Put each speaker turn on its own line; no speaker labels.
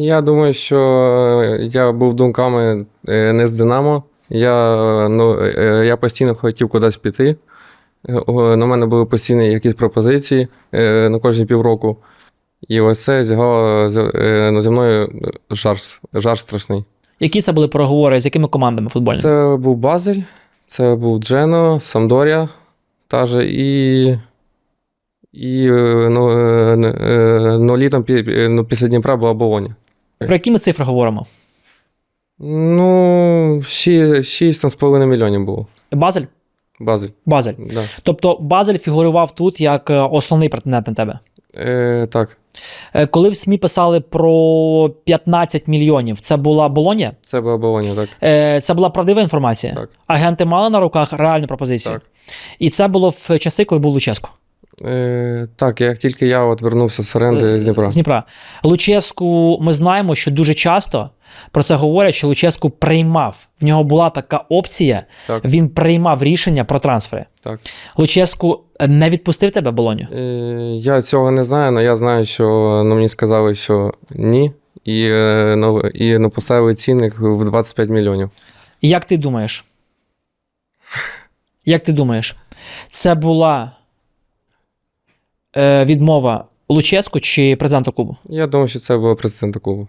Я думаю, що е, я був думками е, не з Динамо. Я, е, ну, я постійно хотів кудись піти. На мене були постійні якісь пропозиції на кожні півроку. І ось це зіграло ну, зі мною жар, жар страшний.
Які це були переговори з якими командами футбольними?
Це був Базель, це був Джено, Самдорія, та же, і. І ну, ну, літом ну, після Дніпра була Болоня.
Про які ми цифри говоримо?
Ну, 6,5 мільйонів було.
Базель?
Базель.
Базель.
Да.
Тобто Базель фігурував тут як е, основний претендент на тебе.
Е, так,
Е, Коли в СМІ писали про 15 мільйонів, це була Болонія?
це була Болоня, так.
Е, Це була правдива інформація.
Так.
Агенти мали на руках реальну пропозицію.
Так.
І це було в часи, коли був Луческу.
Е, так, як тільки я от вернувся з оренди з Дніпра.
З Дніпра. Луческу ми знаємо, що дуже часто про це говорять, що Луческу приймав. В нього була така опція,
Так.
він приймав рішення про трансфери.
Так.
Луческу не відпустив тебе Болоню?
Е, я цього не знаю, але я знаю, що ну, мені сказали, що ні. І, е, ну, і ну, поставили цінник в 25 мільйонів.
Як ти думаєш? Як ти думаєш, це була е, відмова Луческу чи президента клубу?
Я думаю, що це було президента клубу.